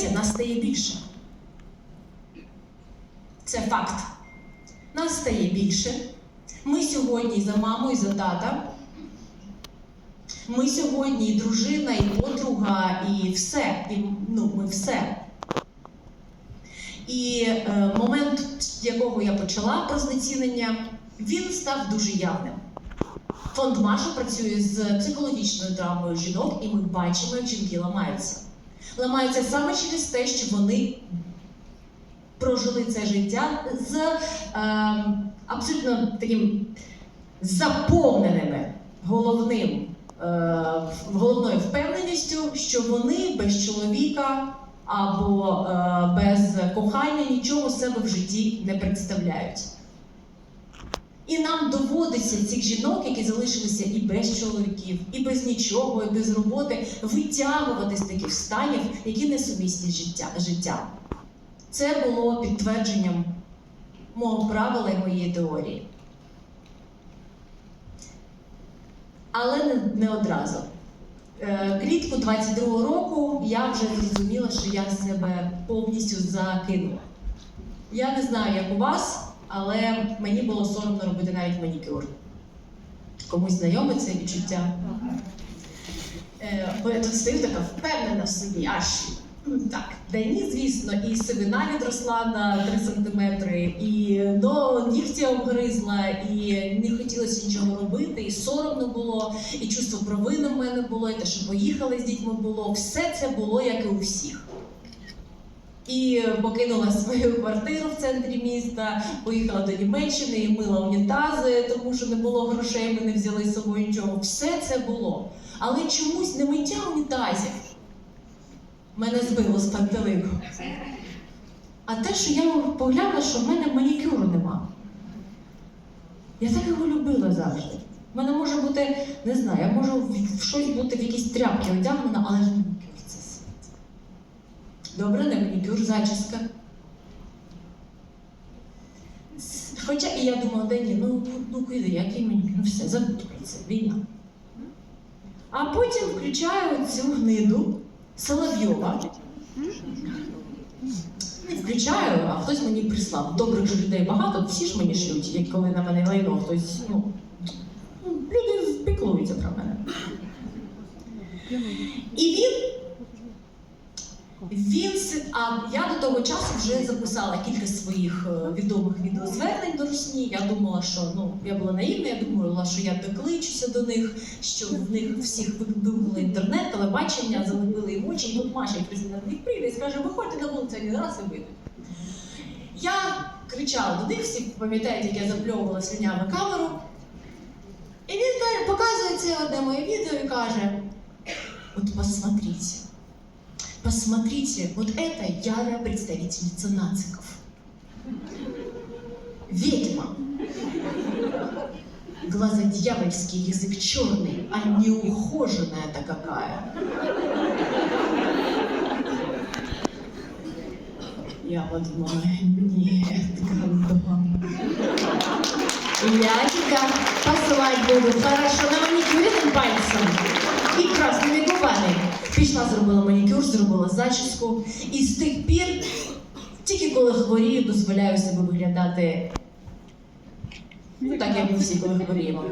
Знаєте, нас стає більше. Це факт. Нас стає більше. Ми сьогодні за маму і за тата. Ми сьогодні і дружина, і подруга, і все. І, ну, ми все. І е, момент, з якого я почала про знецінення, він став дуже явним. Фонд Маша працює з психологічною травмою жінок, і ми бачимо, як жінки ламаються. Ламаються саме через те, що вони прожили це життя з е, абсолютно таким заповненими головним, е, головною впевненістю, що вони без чоловіка або е, без кохання нічого себе в житті не представляють. І нам доводиться цих жінок, які залишилися і без чоловіків, і без нічого, і без роботи, витягувати з таких станів, які несумісні життя, життя. Це було підтвердженням мого правила і моєї теорії. Але не, не одразу. Е, Влітку 22-го року я вже зрозуміла, що я себе повністю закинула. Я не знаю, як у вас, але мені було соромно робити навіть манікюр. Комусь знайоме це відчуття. Е, Бо я тут стою така впевнена в собі, аж так. Та ні, звісно, і сивина відросла на 3 сантиметри, і до нігтя обгризла, і не хотілося нічого робити, і соромно було, і чувство провини в мене було, і те, що поїхали з дітьми було. Все це було як і у всіх. І покинула свою квартиру в центрі міста, поїхала до Німеччини і мила унітази, тому що не було грошей, ми не взяли з собою нічого. Все це було. Але чомусь не миття унітазів мене збило з пантелику. А те, що я поглянула, що в мене манікюру нема. Я так його любила завжди. У мене може бути, не знаю, я можу в щось бути в якісь тряпки одягнена, але ж манікюр це світ. Добре, не манікюр, зачіска. Хоча і я думала, да ні, ну, ну, куди, який манікюр, ну все, забудь про це, війна. А потім включаю цю гниду Соловйова. Не включаю, а хтось мені прислав. Добрих же людей багато, всі ж мені шлють, як коли на мене лайно хтось. Ну, люди піклуються про мене. І він. Він а я до того часу вже записала кілька своїх е, відомих відеозвернень до Русні. Я думала, що ну я була наївна, я думала, що я докличуся до них, що в них всіх вибило інтернет, телебачення, залепили їм очі, і тут Маша президент них прийде і скаже, виходьте на вулицю, один раз і вийдуть. Я кричала до них, всі пам'ятають, як я запльовувала слюнями камеру. І він показує це одне моє відео і каже: от посмотрите. Посмотрите, вот это ярая представительница нациков. Ведьма. Глаза дьявольские, язык черный, а неухоженная-то какая. Я подумала, нет, гандон. Я тебя посылать буду хорошо на маникюренным пальцем. Пішла, зробила манікюр, зробила зачіску. І з тих пір, тільки коли хворію, дозволяю себе виглядати ну, так, як ми всі, коли хворіємо.